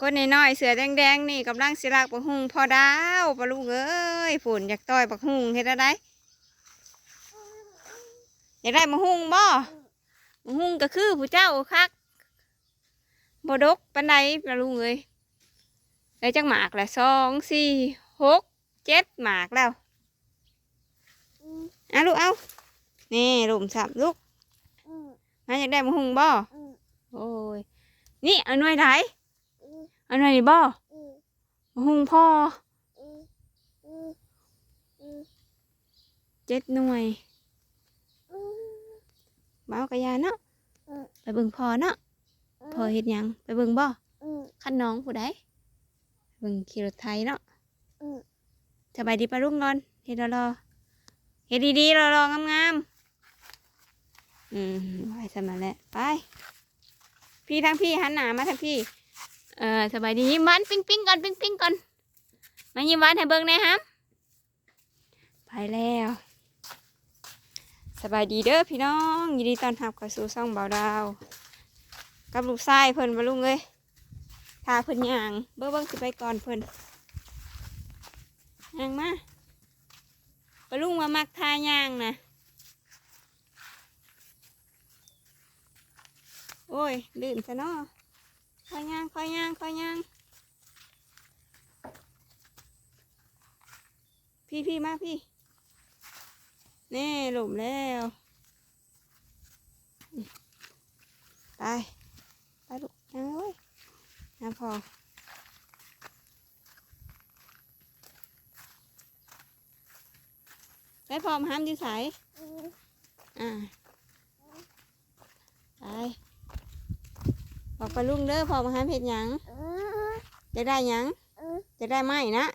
คนน้อยๆเสือแดงๆนี่กำลังสิลากบักฮุงพอดาวปลาลูกเอ้ยฝนอยากต่อยบักฮุงเฮ็ดอะไรอยากได้บักฮุงบ่บักฮุงก็คือผู้เจ้าคักบดกปันใดปลาลูกเอ้ยได้จักหมากละสองสี่หกเจ็ดหมากแล้วเอาลูกเอานี่หลุมสับลูกมาอยากได้บักฮุงบ่โอ้ยนี่เอาหน่วยไหน อันไหนบ่หุงพ่อเจ็ดหน่วยบ้าวกะยาเนาะไปเบิ่งพ่อเนาะพ่อเฮ็ดหยัง ไปเบิ่งบ่คันน้องผู้ใดเบิ่งขี่รถไทยเนาะสบายดีปะลุงก่อนเฮ็ดรอเฮ็ดดีๆรอๆงามๆอืมไปสมาแล้วไป พี่ทั้งพี่หันหน้ามาทั้งพี่ เออสบายดียิ้มหวานปิ้งปิ้งก่อนปิ้งปิ้งก่อนมายิ้มหวานให้เบิ่งหน่อยฮะไปแล้วสบายดีเด้อพี่น้องยินดีต้อนรับเข้าสู่ช่องเบาดาว กับลูกชายเพิ่นมาลุงเลยพาเพิ่นย่าง เบิ่งเบิ่งสิไปก่อนเพิ่นย่างมาปลุงมามักทาย่างนะโอ้ยลื่นซะเนาะ คอยย่างคอยย่างคอยย่างพี่พี่มาพี่ นี่หลุมแล้ว ไป ไปลูกย่างเลยย่างพอไปพร้อมห้ามอยู่ใสอ่า ไป บอกไปลุงเด้อพอมาหาเห็ดหยังจะได้หยังจะได้ไหมนะ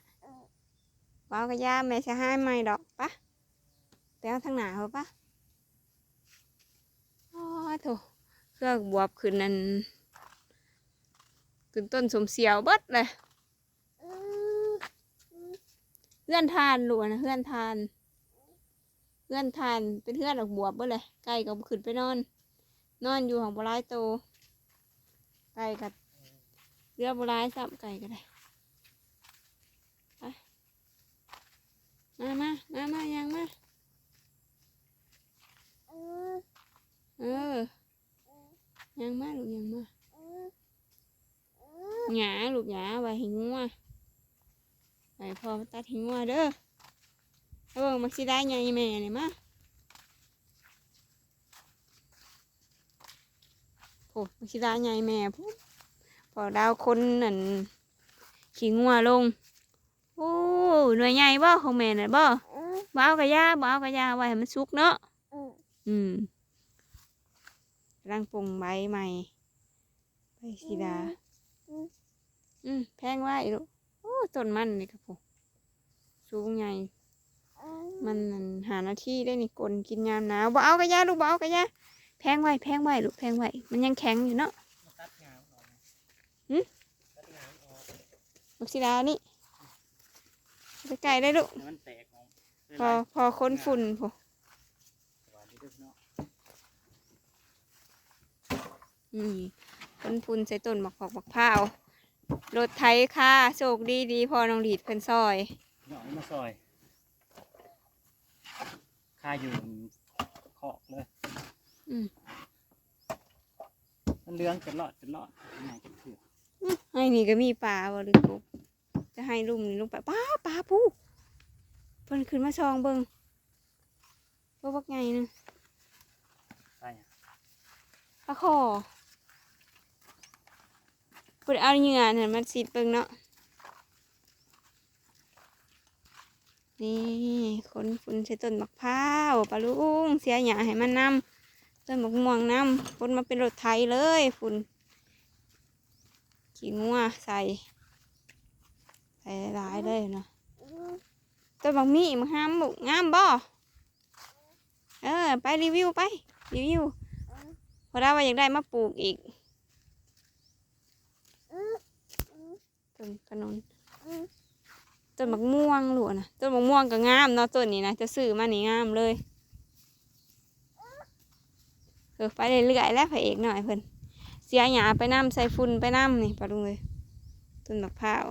ว้าวกระยาแม่จะให้ไหมดอกปะไปเอาทางหนาเขาปะโอ้ยโถเครื่องบวบขึ้นนั่นขึ้นต้นสมเสียวเบิดเลยเพื่อนทานหลวนะเพื่อนทานเพื่อนทานเป็นเพื่อนดอกบวบเบิดเลยไก่ก็บ่ขึ้นไปนอน นอนอยู่ของบรายโต ไก่กับเรือโบราณซ้ำไก่ก็ได้ไปมามามามายังมาเออยังมาลูกยังมาหยาลูกหยาไว้ให้งัวไว้พอตัดให้งัวเด้อเอาเบิ่งมักสิได้ใหญ่แม่นี่มา โอ้มักสิได้ใหญ่แม่พูพอดาวคนนั่นขี้งัวลงโอ้หน่วยใหญ่บ่ของแม่น่ะบ่บ่เอากระยาบ่เอากระยาไว้ให้มันสุกเนาะอืมร่างปรุงใบใหม่ใบสีดา อืมแพงไว้ลูกโอ้ต้นมันนี่ครับผมสูงใหญ่มันนั่นหาหน้าที่ได้นี่กลนกินยามหนาวบ่เอากระยาลูกบ่เอากระยา แพงไว้แพงไว้ลูกแพงไว้มันยังแข็งอยู่เนาะตัดงามออกหืมตัดงามออกลูกสีดานี่ไปไกลได้ลูกให้มันแตกออกพอพอค้นฝุ่นพอสวัสดีเด้อพี่น้องอืมค้นฝุ่นใส่ต้นบักพอกบักพร้าวรถไถค่ะโชคดีดีพอน้องดีดเพิ่นซอยพี่น้องเอามาซอยค่าอยู่ขอกเลย อืมมันเลื้องจะรอดจะรอดไหนจะเถื่ออื้อให้นี่ก็มีปลาบ่หรือกบจะให้ลุ่มนี่ลงไปป้าปลาปูเพิ่นขึ้นมาซองเบิ่งตัวบักใหญ่นึงไปอะปลาคอเพิ่นเอาเหงื่อนั่นมาสิดเบิ่งเนาะนี่คนฝุ่นใส่ต้นบักพร้าวปลาลุงเสียหยาให้มันนำ ต้นมะม่วงน้ำคนมาเป็นรถไถเลยฝุ่นขี้งัวใส่ใส่หลายเลยนะต้นบักมี่มะฮามบุกงามบ่เออ ไปรีวิวไป รีวิวพอได้ว่าอยากได้มาปลูกอีกต้นขนุนต้นมะม่วงหลวนะต้นมะม่วงก็งามเนาะต้นนี้นะจะซื้อมานี่งามเลย ออไปเรื่อยๆแล้วพระเอกหน่อยเพิ่นเสียหยาไปน้ำใส่ฝุ่นไปน้ำนี่ปะลุงเลยต้นมะพร้าว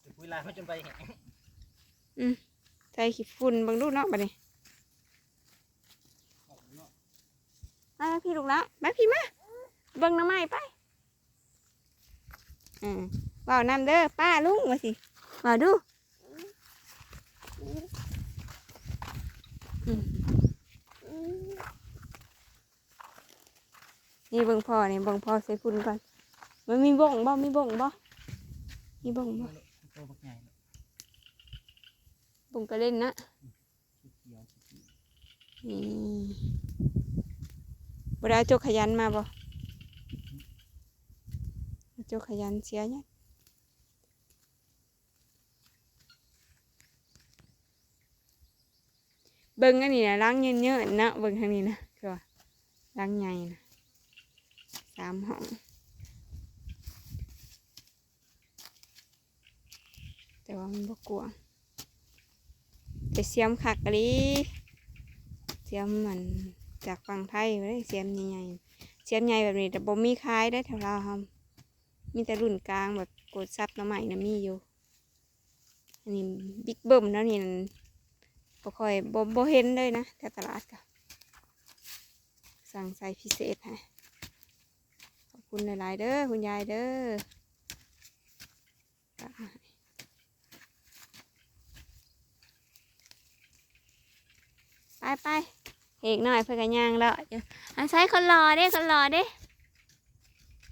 เดี๋ยวคุยลายมันจนไปแห้งใส่ขี้ฝุ่นเบางดูเนาะบัดนี้ออกเนาะมาพี่ลูกแล้วมาพี่มาเบิ่งหน้ำไม้ไปอ่าเบาน้ำเด้อป้าลุงมาสิเบาดู นี่เบิ่งพ่อนี่เบิ่งพ่อใส่ฝุ่นก่อนมันมีบ่งบ่มีบ่งบ่มีบ่งบ่โตบักใหญ่บ่งก็เล่นนะนี่บ่ได้เอาโจกขยันมาบ่โจกขยันเสียเนี่ยเบิ่งอันนี้นะล้างเยอะๆนะเบิ่งทางนี้นะคือว่าล้างใหญ่นะ สามห้องแต่ว่ามันบ่กลัวางแต่เสียมคักกะลีเสียมมันจากฝั่งไทยเลยเสียมใหญ่ๆเสียมใหญ่แบบนี้แต่บ่มีขายได้แถวเราครับมีแต่รุ่นกลางแบบกดซับน้ำใหม่นะมีอยู่ อันนี้บิ๊กเบิ้มแล้วนี่นั่นบ่ค่อยบ่บ่เห็นเลยนะแต่ตลาดก็สั่งใส่พิเศษให้ คุณหลาย ๆ เด้อคุณยายเด้อไปไปเอกหน่อยเพื่อนกันย่างแล้วเอันใช้คนรอเด้คนรอเด้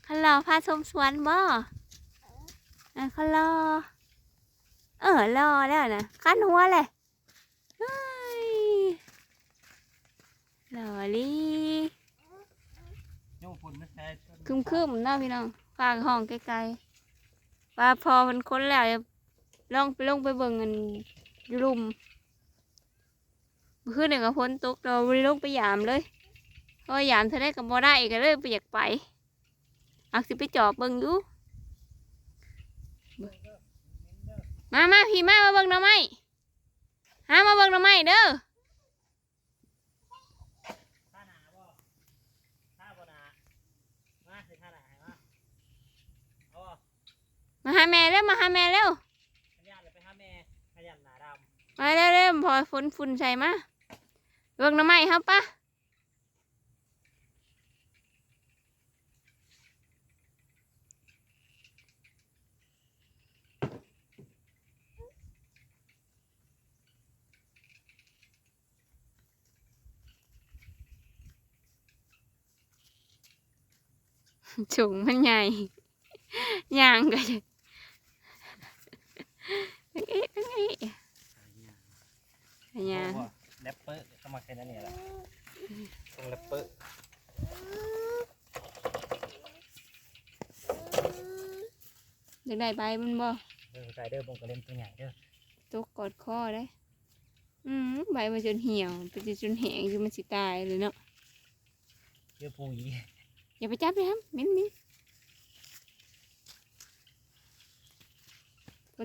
คนรอพาชมสวนบ่อะคนรอ เออรอแล้วนะขั้นหัวเลยเฮ้ยรอลีโยมฝุ่นไม่ใช่ต้ คึมคึมๆเนาะพี่น้องฝากห้องไกลๆว่าพอมันค้นแล้วอย่าลองไปลงไปเบิ่งกันอยู่รุมคือคืนหนึ่งก็พ้นตกเราไม่ได้ลงไปยามเลยเพราะยามเธอได้กับบ่ได้ก็เลยไปอยากไปอักสิไปจอบเบิ่งดูมามาพี่มามาเบิ่งหน่อไม้หามาเบิ่งหน่อไม้เด้อ ท่าหนาบ่ท่าบ่หนามาสิท่าหนาให้มาเอาบ่ มาหาแม่เร็วมาหาแม่เร็วขยันเลยไปหาแม่ขยันหนาดมาเร็วเร็วพอฝนฝุ่นใส่มาเบิ่งหน่อไม้ครับปะถุงมันใหญ่ยางก็ จะเอ๊ะเอ๊ะำยางแรปเปอร์เข้ามาแค่นั้นเนี่ยแหละตรงแรปเปอร์เด็กได้ใบมันบ่เดินใจเด้อบงกระเล่นตัวใหญ่เด้อตกกอดคอได้อืมใบมันจนเหี่ยวไปจนแห้งจนมันสิตายเลยเนาะเยอะปุ๋ยอย่าไปจับเลยครับเหม็นมิน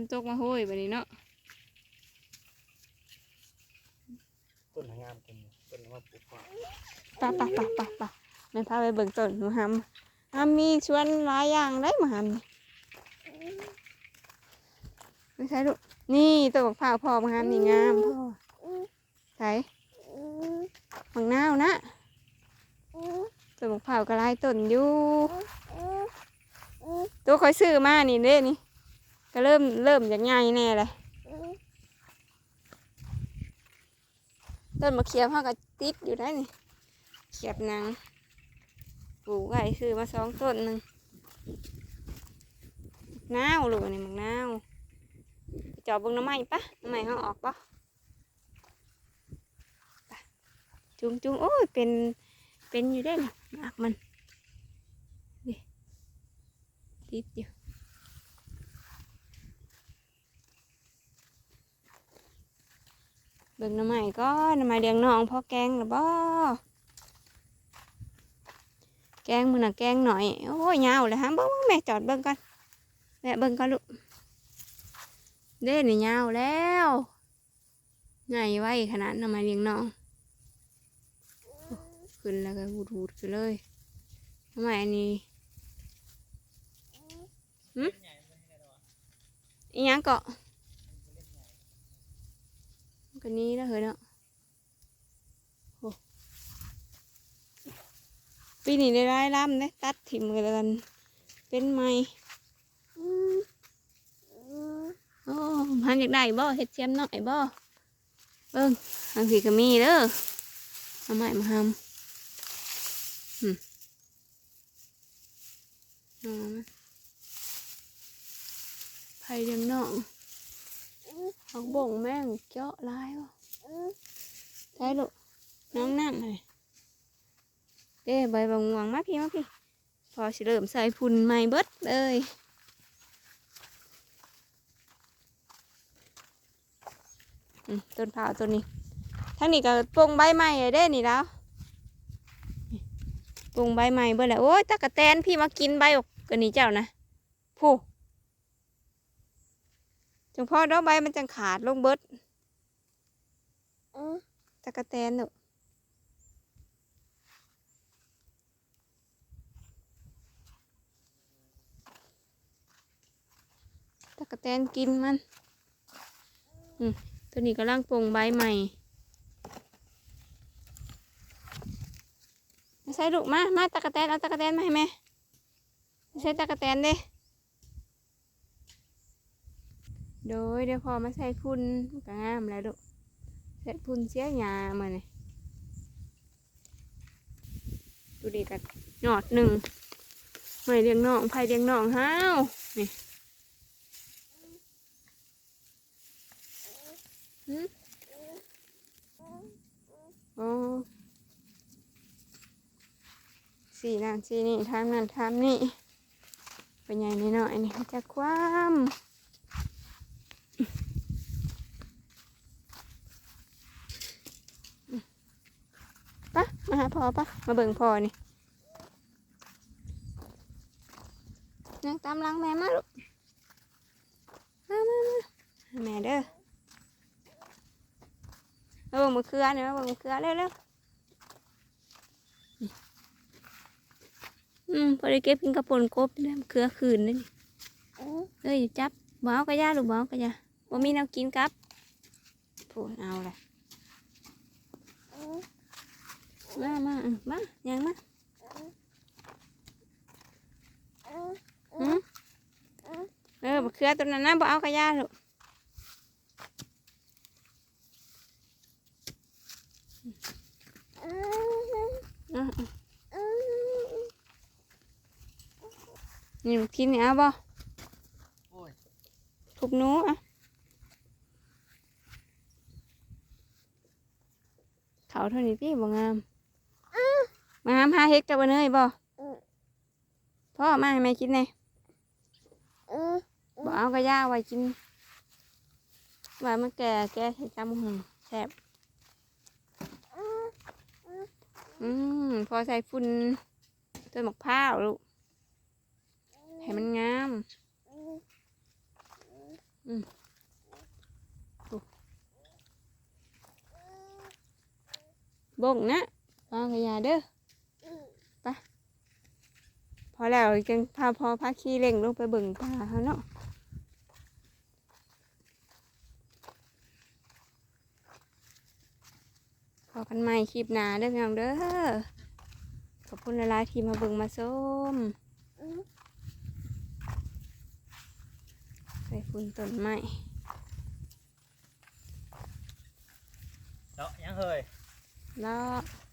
นตกมาโห้ยแบบนี้เนาะต้นหางามกันต้นว่าปลูกก่อนปะปะปะปะปะแม่พาไปเบิ่งต้นหนูหำหำมีชวนหลายอย่างได้มาหำนี่ไม่ใช่ลูกนี่ต้นบักพร้าวพ่อมาหำนี่งามพ่อใส่บังนาวนะต้นบักพร้าวก็หลายต้นอยู่ตัวคอยซื้อมานี่เด้นี่ ก็เริ่มเริ่มจากใหญ่แน่เลยต้นมะเขียบเขาก็ติดอยู่ได้นี่เขียบนังปลูกไว้ซื้อมาสองต้นหนึ่งนาวลูกอันนี่มักนาวจอบบงน้ำไม้ปะน้ำไม้เขาออกปะจุงจุงโอ้ยเป็นเป็นอยู่ได้นี่มากมันดิติดอยู่ เบิ่งหน้ำไม้ก็หน้ำไม้เลี้ยงน้องพ่อแกงหรือบ่แกงมือน่ะแกงหน่อยโอ้ยยาวเลยฮะบิ้งแม่จอดเบิ้งก่อนแม่เบิ้งก่อนลูกเด้นี่ยาวแล้วใหญ่ไว้ขนาดนั้นมาเลี้ยงน้องขึ้นแล้วก็หูดหูดขึ้นเลยทำไมอันนี้หึอีหยังเกาะ มันนี้แล้วเหรอเนาะปีนี้ได้ร้ายล่ำเด้ตัดถิ่มกันเป็นไม้โอ้พันอยากได้บ่เฮ็ดเทียมหน่อยบ่เบิ่งทางผีก็มีเด้อเอาไม้มาทำอืมเอามาไผ่เลี้ยงน้อง เอาบ่งแม่งเจาะลายบ่ได้ลูกน้องนั่งเลยเด้ใบบางหวังมาพี่มาพี่ พอสิเริ่มใส่พุ่นใหม่เบิดเลยอืมต้นเผาวต้นนี้ทั้งนี้ก็ปลงใบใหม่เลยเด้นี่แล้วนี่ปลงใบใหม่เบิดแล้วโอ้ยตะกะแตนพี่มากินใบอกกันนี้เจ้านะผู้ จงพ่อดอกใบมันจังขาดลงเบิดตะกะแตนเนอะตะกะแตนกินมันอืมตัวนี้กำลังปลงใบใหม่ไม่ใช่ลูกมา มาตะกะแตนเอาตะกะแตนมาให้แม่ไม่ใช่ตะกะแตนเด้ โดยเดี๋ยวพอมาใส่พุ่นก็งามแล้วลูกใส่พุ่นเสียหยามาเนี่ยดูดีกันหยอดหนึ่งไม่เลี้ยงน้องไผ่เลี้ยงน้องห้าวนี่หืมโอ้สี่นั่นสี่นี่ทางนั้นทางนี่เป็นใหญ่นิดหน่อยนี่จะคว่ำ ปะมาหาพ่อปะมาเบิ่งพ่อนี่นั่งตามหลังแม่มาลูกมามามาหาแม่เด้อมาเบิ่งมะเขือเนี่ยมาเบิ่งมะเขือเร็วเร็วอืมพอได้เก็บกินกระปนกบนี่แหละเครือคืนนี่นี่เอ้ยจับบ้าวกระยาลูกบ้าวกระยาว่ามีแนวกินครับพูดเอาเลย มามาอืมมายังมาอืมเออบักเครือตัวนั้นนะบ่เอากระยาลูกอะอะนี่บักกินนี่เอาบ่โอ้ยทุบหนูอะเขาเท่านี้พี่บ่งาม มางามหาเฮ็ดกับบ่เนยบ่พ่อมาให้แม่กินแหน่บ่เอากระยาไว้กินว่ามันแก่แก่ให้จำหุ่นแซ่บอืมพอใส่ฝุ่นต้นมะพร้าวลูกให้มันงามบ่งนะวางขยะเด้อไป พอแล้วจังพาพอพาขี้เล่งลงไปเบิ่งป่าเขาเนาะพอกันใหม่คลิปหนาเด้องามเด้อขอบคุณหลายๆที่มาเบิ่งมาส้มใส่ฝุ่นต้นไม้เจาะยังเฮ้ยแล้ว